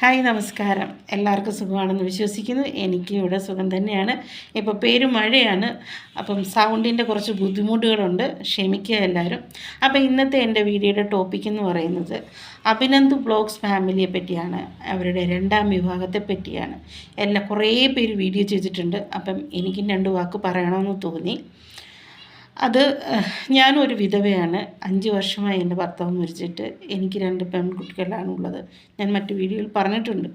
Hi നമസ്കാരം. എല്ലാവർക്കും സുഖമാണെന്ന് വിശ്വസിക്കുന്നു. എനിക്ക് ഇവിടെ സുഖം തന്നെയാണ്. ഇപ്പോൾ പേര് മഴയാണ്. അപ്പം സൗണ്ടിന്റെ കുറച്ച് ബുദ്ധിമുട്ടുകളുണ്ട്. ക്ഷമിക്കുക എല്ലാവരും. അപ്പം ഇന്നത്തെ എന്റെ വീഡിയോയുടെ ടോപ്പിക് എന്ന് പറയുന്നത് അഭിനന്ദ് ബ്ലോഗ്സ് ഫാമിലിയെ പറ്റിയാണ്. അവരുടെ രണ്ടാം വിഭാഗത്തെ പറ്റിയാണ്. എല്ലാ കുറേ പേര് വീഡിയോ ചെയ്തിട്ടുണ്ട്. അപ്പം എനിക്കും രണ്ട് വാക്ക് പറയണമെന്ന് തോന്നി. അത് ഞാനൊരു വിധവയാണ്. അഞ്ച് വർഷമായി എന്റെ ഭർത്താവ് മരിച്ചിട്ട് എനിക്ക് രണ്ട് പെൺകുട്ടികളാണ് ഉള്ളത് ഞാൻ മറ്റു വീഡിയോയിൽ പറഞ്ഞിട്ടുണ്ട്.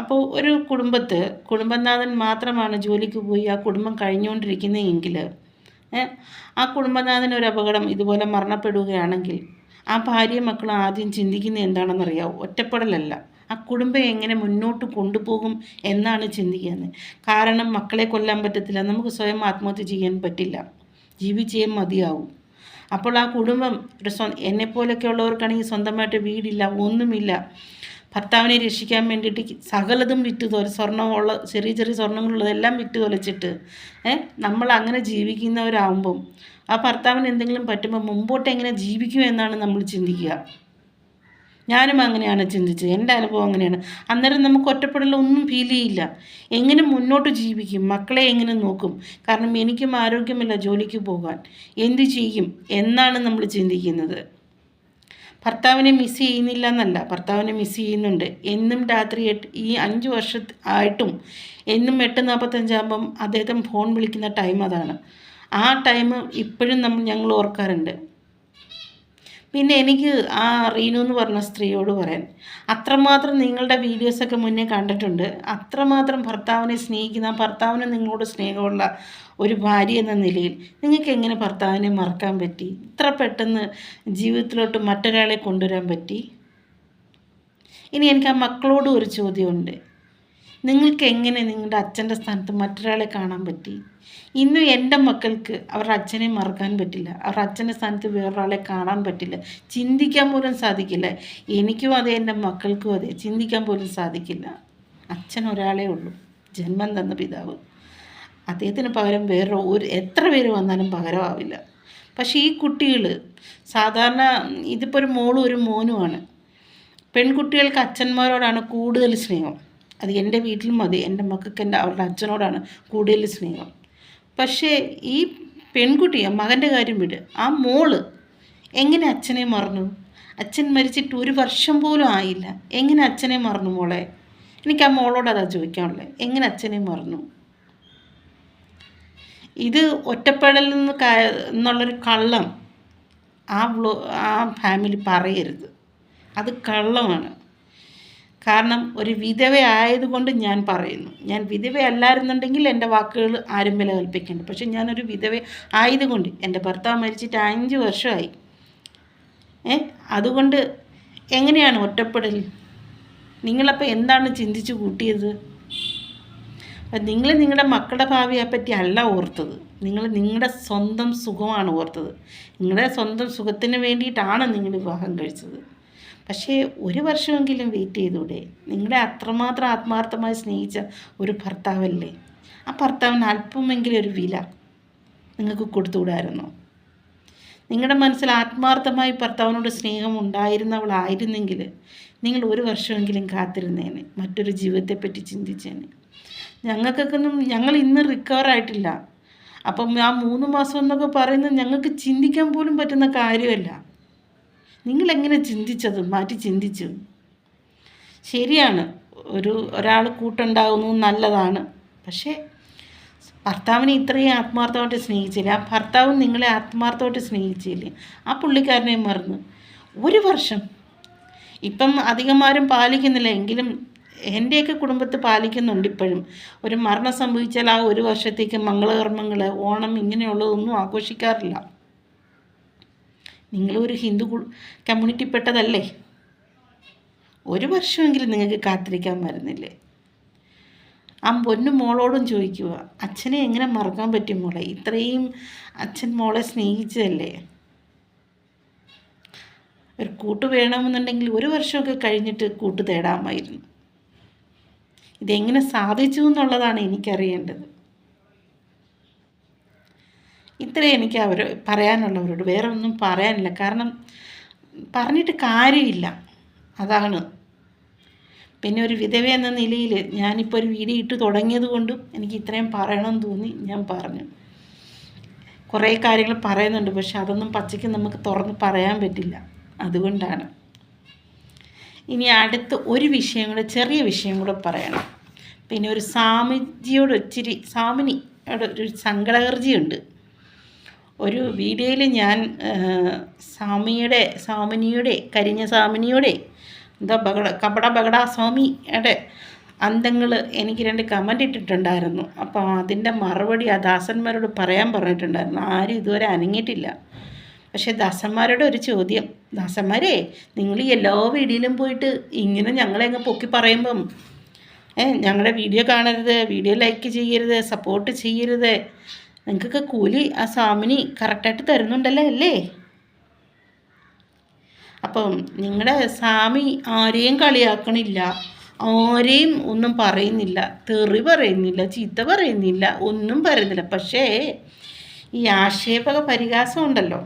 അപ്പോൾ ഒരു കുടുംബത്ത് കുടുംബനാഥൻ മാത്രമാണ് ജോലിക്ക് പോയി ആ കുടുംബം കഴിഞ്ഞുകൊണ്ടിരിക്കുന്നതെങ്കിൽ ആ കുടുംബനാഥൻ ഒരു അപകടം ഇതുപോലെ മരണപ്പെടുകയാണെങ്കിൽ ആ ഭാര്യയും മക്കളും ആദ്യം ചിന്തിക്കുന്നത് എന്താണെന്നറിയാമോ ഒറ്റപ്പെടലല്ല. ആ കുടുംബം എങ്ങനെ മുന്നോട്ട് കൊണ്ടുപോകും എന്നാണ് ചിന്തിക്കുന്നത്. കാരണം മക്കളെ കൊല്ലാൻ പറ്റത്തില്ല. നമുക്ക് സ്വയം ആത്മഹത്യ ചെയ്യാൻ പറ്റില്ല. ജീവിച്ചേ മതിയാവും. അപ്പോൾ ആ കുടുംബം ഒരു സ്വ എന്നെപ്പോലൊക്കെ ഉള്ളവർക്കാണെങ്കിൽ സ്വന്തമായിട്ട് വീടില്ല ഒന്നുമില്ല. ഭർത്താവിനെ രക്ഷിക്കാൻ വേണ്ടിയിട്ട് സകലതും വിറ്റ് തൊല സ്വർണമുള്ള ചെറിയ ചെറിയ സ്വർണങ്ങളുള്ളതെല്ലാം വിറ്റ് തൊലച്ചിട്ട് ഏഹ് നമ്മൾ അങ്ങനെ ജീവിക്കുന്നവരാകുമ്പം ആ ഭർത്താവിന് എന്തെങ്കിലും പറ്റുമ്പോൾ മുമ്പോട്ട് എങ്ങനെ ജീവിക്കും എന്നാണ് നമ്മൾ ചിന്തിക്കുക. ഞാനും അങ്ങനെയാണ് ചിന്തിച്ചത്. എന്റെ അനുഭവം അങ്ങനെയാണ്. അന്നേരം നമുക്ക് ഒറ്റപ്പെടലൊന്നും ഫീൽ ചെയ്യില്ല. എങ്ങനെ മുന്നോട്ട് ജീവിക്കും? മക്കളെ എങ്ങനെ നോക്കും? കാരണം എനിക്കും ആരോഗ്യമില്ല ജോലിക്ക് പോകാൻ. എന്തു ചെയ്യും? എന്നാണ് നമ്മൾ ചിന്തിക്കുന്നത്. ഭർത്താവിനെ മിസ് ചെയ്യുന്നില്ല എന്നല്ല. ഭർത്താവിനെ മിസ് ചെയ്യുന്നുണ്ട്. എന്നും രാത്രി എട്ട് ഈ അഞ്ച് വർഷ ആയിട്ടും എന്നും എട്ട് നാൽപ്പത്തഞ്ചാകുമ്പം അദ്ദേഹം ഫോൺ വിളിക്കുന്ന ടൈം അതാണ്. ആ ടൈം ഇപ്പോഴും നമ്മൾ ഞങ്ങൾ ഓർക്കാറുണ്ട്. പിന്നെ എനിക്ക് ആ റീനു എന്ന് പറഞ്ഞ സ്ത്രീയോട് പറയാൻ അത്രമാത്രം നിങ്ങളുടെ വീഡിയോസൊക്കെ മുന്നേ കണ്ടിട്ടുണ്ട്. അത്രമാത്രം ഭർത്താവിനെ സ്നേഹിക്കുന്ന ഭർത്താവിനെ നിങ്ങളോട് സ്നേഹമുള്ള ഒരു ഭാര്യ എന്ന നിലയിൽ നിങ്ങൾക്ക് എങ്ങനെ ഭർത്താവിനെ മറക്കാൻ പറ്റി? ഇത്ര പെട്ടെന്ന് ജീവിതത്തിലോട്ട് മറ്റൊരാളെ കൊണ്ടുവരാൻ പറ്റി? ഇനി എനിക്ക് ആ മക്കളോടും ഒരു ചോദ്യമുണ്ട്. നിങ്ങൾക്ക് എങ്ങനെ നിങ്ങളുടെ അച്ഛന്റെ സ്ഥാനത്ത് മറ്റൊരാളെ കാണാൻ പറ്റി? ഇന്നും എന്റെ മക്കൾക്ക് അവരുടെ അച്ഛനെ മറക്കാൻ പറ്റില്ല. അവരുടെ അച്ഛന്റെ സ്ഥാനത്ത് വേറൊരാളെ കാണാൻ പറ്റില്ല. ചിന്തിക്കാൻ പോലും സാധിക്കില്ല. എനിക്കും അതെ എന്റെ മക്കൾക്കും അതെ. ചിന്തിക്കാൻ പോലും സാധിക്കില്ല. അച്ഛൻ ഒരാളേ ഉള്ളൂ. ജന്മം തന്ന പിതാവ്. അദ്ദേഹത്തിന് പകരം വേറെ ഒരു എത്ര പേര് വന്നാലും പകരമാവില്ല. പക്ഷേ ഈ കുട്ടികൾ സാധാരണ ഇതിപ്പോൾ ഒരു മോളും ഒരു മോനുമാണ്. പെൺകുട്ടികൾക്ക് അച്ഛന്മാരോടാണ് കൂടുതൽ സ്നേഹം. അത് എന്റെ വീട്ടിലും മതി. എന്റെ മക്കൾക്ക് എന്റെ അവരുടെ അച്ഛനോടാണ് കൂടുതൽ സ്നേഹം. പക്ഷേ ഈ പെൺകുട്ടിയെ മകന്റെ കാര്യം വിട്. ആ മോൾ എങ്ങനെ അച്ഛനെ മറന്നു? അച്ഛൻ മരിച്ചിട്ട് ഒരു വർഷം പോലും ആയില്ല. എങ്ങനെ അച്ഛനെ മറന്നു മോളെ? എനിക്ക് ആ മോളോട് അതാ ചോദിക്കാനുള്ളത് എങ്ങനെ അച്ഛനെ മറന്നു? ഇത് ഒറ്റപ്പെടലിൽ നിന്ന് എന്നുള്ളൊരു കള്ളം ആ ആ ഫാമിലി പറയരുത്. അത് കള്ളമാണ്. കാരണം ഒരു വിധവ ആയതുകൊണ്ട് ഞാൻ പറയുന്നു. ഞാൻ വിധവയല്ലായിരുന്നുണ്ടെങ്കിൽ എന്റെ വാക്കുകൾ ആരും വില കൽപ്പിക്കേണ്ട പക്ഷെ ഞാനൊരു വിധവ ആയതുകൊണ്ട് എന്റെ ഭർത്താവ് മരിച്ചിട്ട് അഞ്ച് വർഷമായി. ഏ? അതുകൊണ്ട് എങ്ങനെയാണ് ഒറ്റപ്പെടൽ? നിങ്ങളപ്പോൾ എന്താണ് ചിന്തിച്ച് കൂട്ടിയത്? അപ്പം നിങ്ങൾ നിങ്ങളുടെ മക്കളുടെ ഭാവിയെ പറ്റി അല്ല ഓർത്തത്. നിങ്ങൾ നിങ്ങളുടെ സ്വന്തം സുഖമാണ് ഓർത്തത്. നിങ്ങളുടെ സ്വന്തം സുഖത്തിന് വേണ്ടിയിട്ടാണ് നിങ്ങൾ വിവാഹം കഴിച്ചത്. പക്ഷേ ഒരു വർഷമെങ്കിലും വെയിറ്റ് ചെയ്തൂടെ? നിങ്ങളെ അത്രമാത്രം ആത്മാർത്ഥമായി സ്നേഹിച്ച ഒരു ഭർത്താവല്ലേ? ആ ഭർത്താവിന് അല്പമെങ്കിലും ഒരു വില നിങ്ങൾക്ക് കൊടുത്തുകൂടായിരുന്നു? നിങ്ങളുടെ മനസ്സിൽ ആത്മാർത്ഥമായി ഭർത്താവിനോട് സ്നേഹം ഉണ്ടായിരുന്നവളായിരുന്നെങ്കിൽ നിങ്ങൾ ഒരു വർഷമെങ്കിലും കാത്തിരുന്നേനെ മറ്റൊരു ജീവിതത്തെപ്പറ്റി ചിന്തിച്ചേനെ. ഒന്നും ഞങ്ങൾ ഇന്ന് റിക്കവർ ആയിട്ടില്ല. അപ്പം ആ മൂന്ന് മാസം എന്നൊക്കെ പറയുന്നത് ഞങ്ങൾക്ക് ചിന്തിക്കാൻ പോലും പറ്റുന്ന കാര്യമല്ല. നിങ്ങളെങ്ങനെ ചിന്തിച്ചത് മാറ്റി ചിന്തിച്ചു? ശരിയാണ്. ഒരു ഒരാൾ കൂട്ടുണ്ടാകുന്നു നല്ലതാണ്. പക്ഷേ ഭർത്താവിനെ ഇത്രയും ആത്മാർത്ഥമായിട്ട് സ്നേഹിച്ചില്ല. ആ ഭർത്താവും നിങ്ങളെ ആത്മാർത്ഥമായിട്ട് സ്നേഹിച്ചില്ല? ആ പുള്ളിക്കാരനെ മറന്നു. ഒരു വർഷം. ഇപ്പം അധികമാരും പാലിക്കുന്നില്ല. എങ്കിലും എന്റെയൊക്കെ കുടുംബത്ത് പാലിക്കുന്നുണ്ട് ഇപ്പോഴും. ഒരു മരണം സംഭവിച്ചാൽ ആ ഒരു വർഷത്തേക്ക് മംഗളകർമ്മങ്ങൾ ഓണം ഇങ്ങനെയുള്ളതൊന്നും ആഘോഷിക്കാറില്ല. നിങ്ങളൊരു ഹിന്ദു കമ്മ്യൂണിറ്റി പെട്ടതല്ലേ ഒരു വർഷമെങ്കിലും നിങ്ങൾക്ക് കാത്തിരിക്കാൻ വരുന്നില്ലേ? ആ പൊന്നു മോളോടും ചോദിക്കുക അച്ഛനെ എങ്ങനെ മറക്കാൻ പറ്റും മോളെ? ഇത്രയും അച്ഛൻ മോളെ സ്നേഹിച്ചതല്ലേ? ഒരു കൂട്ട് വേണമെന്നുണ്ടെങ്കിൽ ഒരു വർഷമൊക്കെ കഴിഞ്ഞിട്ട് കൂട്ട് തേടാമായിരുന്നു. ഇതെങ്ങനെ സാധിച്ചു എന്നുള്ളതാണ് എനിക്കറിയേണ്ടത്. ഇത്രയും എനിക്ക് അവർ പറയാനുള്ളവരോട്. വേറെ ഒന്നും പറയാനില്ല. കാരണം പറഞ്ഞിട്ട് കാര്യമില്ല. അതാണ്. പിന്നെ ഒരു വിധവ എന്ന നിലയിൽ ഞാനിപ്പോൾ ഒരു വീഡിയോ ഇട്ട് തുടങ്ങിയത് കൊണ്ടും എനിക്ക് ഇത്രയും പറയണമെന്ന് തോന്നി ഞാൻ പറഞ്ഞു. കുറേ കാര്യങ്ങൾ പറയുന്നുണ്ട്. പക്ഷെ അതൊന്നും പച്ചയ്ക്ക് നമുക്ക് തുറന്ന് പറയാൻ പറ്റില്ല. അതുകൊണ്ടാണ്. ഇനി അടുത്ത ഒരു വിഷയം കൂടെ ചെറിയ വിഷയം കൂടെ പറയണം. പിന്നെ ഒരു സ്വാമിജിയോട് ഒത്തിരി സ്വാമിനിയോട് ഒരു സങ്കടകർജിയുണ്ട് ഒരു വീഡിയോയിൽ ഞാൻ സ്വാമിയുടെ സ്വാമിനിയുടെ കരിഞ്ഞ സ്വാമിനിയുടെ എന്താ ബഗട കപട ബഗട സ്വാമിയുടെ അന്തങ്ങൾ എനിക്ക് രണ്ട് കമന്റ് ഇട്ടിട്ടുണ്ടായിരുന്നു. അപ്പോൾ അതിന്റെ മറുപടി ആ ദാസന്മാരോട് പറയാൻ പറഞ്ഞിട്ടുണ്ടായിരുന്നു. ആരും ഇതുവരെ അനങ്ങിയിട്ടില്ല. പക്ഷേ ദാസന്മാരുടെ ഒരു ചോദ്യം. ദാസന്മാരെ നിങ്ങൾ എല്ലാ വീഡിയോയിലും പോയിട്ട് ഇങ്ങനെ ഞങ്ങളെ അങ്ങ് പൊക്കി പറയുമ്പം ഏ ഞങ്ങളുടെ വീഡിയോ കാണരുത് വീഡിയോ ലൈക്ക് ചെയ്യരുത് സപ്പോർട്ട് ചെയ്യരുത് നിങ്ങൾക്കൊക്കെ കൂലി ആ സ്വാമിനി കറക്റ്റായിട്ട് തരുന്നുണ്ടല്ലോ അല്ലേ? അപ്പം നിങ്ങളുടെ സ്വാമി ആരെയും കളിയാക്കണില്ല. ആരെയും ഒന്നും പറയുന്നില്ല. തെറി പറയുന്നില്ല. ചീത്ത പറയുന്നില്ല. ഒന്നും പറയുന്നില്ല. പക്ഷേ ഈ ആക്ഷേപക പരിഹാസം ഉണ്ടല്ലോ.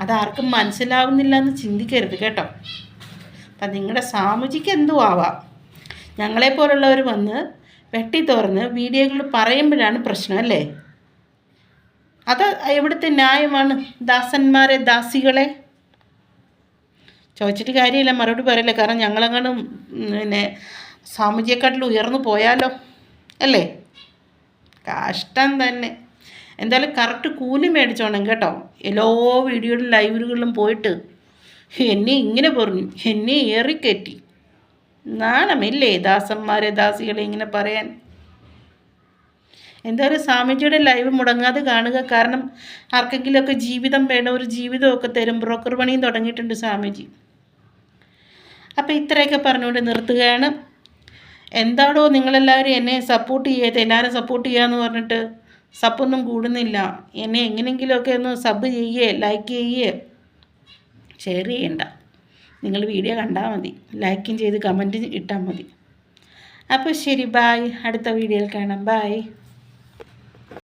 അതാർക്കും മനസ്സിലാവുന്നില്ല എന്ന് ചിന്തിക്കരുത് കേട്ടോ. അപ്പം നിങ്ങളുടെ സ്വാമിജിക്ക് എന്തോ ആവാം? ഞങ്ങളെപ്പോലുള്ളവർ വന്ന് വെട്ടി തുറന്ന് വീഡിയോകൾ പറയുമ്പോഴാണ് പ്രശ്നം അല്ലേ? അത് എവിടുത്തെ ന്യായമാണ്? ദാസന്മാരെ ദാസികളെ? ചോദിച്ചിട്ട് കാര്യമില്ല. മറുപടി പറയില്ല. കാരണം ഞങ്ങളെങ്ങാനും പിന്നെ സാമൂഹ്യക്കാട്ടിൽ ഉയർന്നു പോയാലോ? അല്ലേ? കഷ്ടം തന്നെ. എന്തായാലും കറക്റ്റ് കൂലി മേടിച്ചോണം കേട്ടോ. എല്ലാ വീഡിയോയിലും ലൈബ്രറികളിലും പോയിട്ട് എന്നെ ഇങ്ങനെ പറഞ്ഞു. എന്നെ ഏറിക്കയറ്റി നാണമില്ലേ ദാസന്മാരെ ദാസികളെ ഇങ്ങനെ പറയാൻ? എന്തായാലും സ്വാമിജിയുടെ ലൈവ് മുടങ്ങാതെ കാണുക. കാരണം ആർക്കെങ്കിലുമൊക്കെ ജീവിതം വേണം ഒരു ജീവിതമൊക്കെ തരും. ബ്രോക്കർ പണിയും തുടങ്ങിയിട്ടുണ്ട് സ്വാമിജി. അപ്പോൾ ഇത്രയൊക്കെ പറഞ്ഞുകൊണ്ട് നിർത്തുകയാണ്. എന്താണോ നിങ്ങളെല്ലാവരും എന്നെ സപ്പോർട്ട് ചെയ്യാത്ത എല്ലാവരും സപ്പോർട്ട് ചെയ്യാന്ന് പറഞ്ഞിട്ട് സപ്പൊന്നും കൂടുന്നില്ല. എന്നെ എങ്ങനെയെങ്കിലുമൊക്കെ ഒന്ന് സബ് ചെയ്യേ ലൈക്ക് ചെയ്യേ ഷെയർ ചെയ്യണ്ട. നിങ്ങൾ വീഡിയോ കണ്ടാൽ മതി. ലൈക്കും ചെയ്ത് കമന്റ് ഇട്ടാൽ മതി. അപ്പോൾ ശരി ബായ് അടുത്ത വീഡിയോയിൽ കാണാം. ബായ്